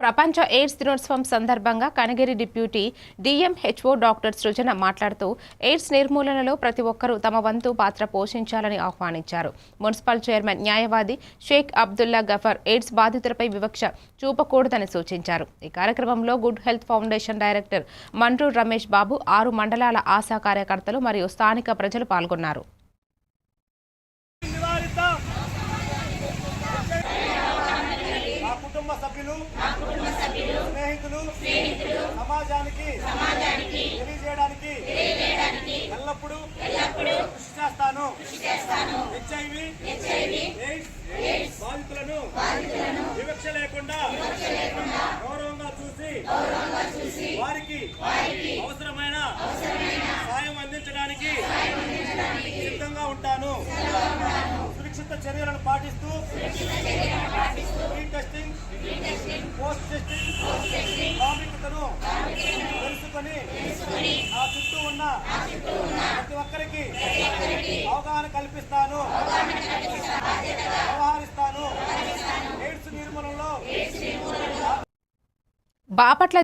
ప్రపంచ ఎయిడ్స్ దినోత్సవం సందర్భంగా Kanagiri deputy DMHO doctor Srujana మాట్లాడుతూ ఎయిడ్స్ నిర్మూలనలో ప్రతి ఒక్కరూ తమ వంతు పాత్ర పోషించాలని ఆహ్వానించారు. మున్సిపల్ చైర్మన్ న్యాయవాది షేక్ అబ్దుల్లా గఫర్ ఎయిడ్స్ బాధితులపై వివక్ష చూపకూడదని సూచించారు. ఈ కార్యక్రమంలో good health foundation director Mandru Ramesh Babu ఆరు మండలాల ఆశా కార్యకర్తలు మరియు స్థానిక ప్రజలు పాల్గొన్నారు. సభ్యులు స్నేహితులు సమాజానికి తెలియజేయడానికి ఎల్లప్పుడూ కృషి చేస్తాను. హెచ్ఐవి ఎయిడ్స్ బాధితులను వివక్ష లేకుండా గౌరవంగా చూసి వారికి అవసరమైన సాయం అందించడానికి సిద్ధంగా ఉంటాను. సురక్షిత చర్యలను పాటిస్తూ నా చుట్టూ ఉన్న ప్రతి ఒక్కరికి అవగాహన కల్పిస్తాను. వ్యవహరిస్తాను. ఎయిడ్స్ నిర్మూలనలో బాపట్ల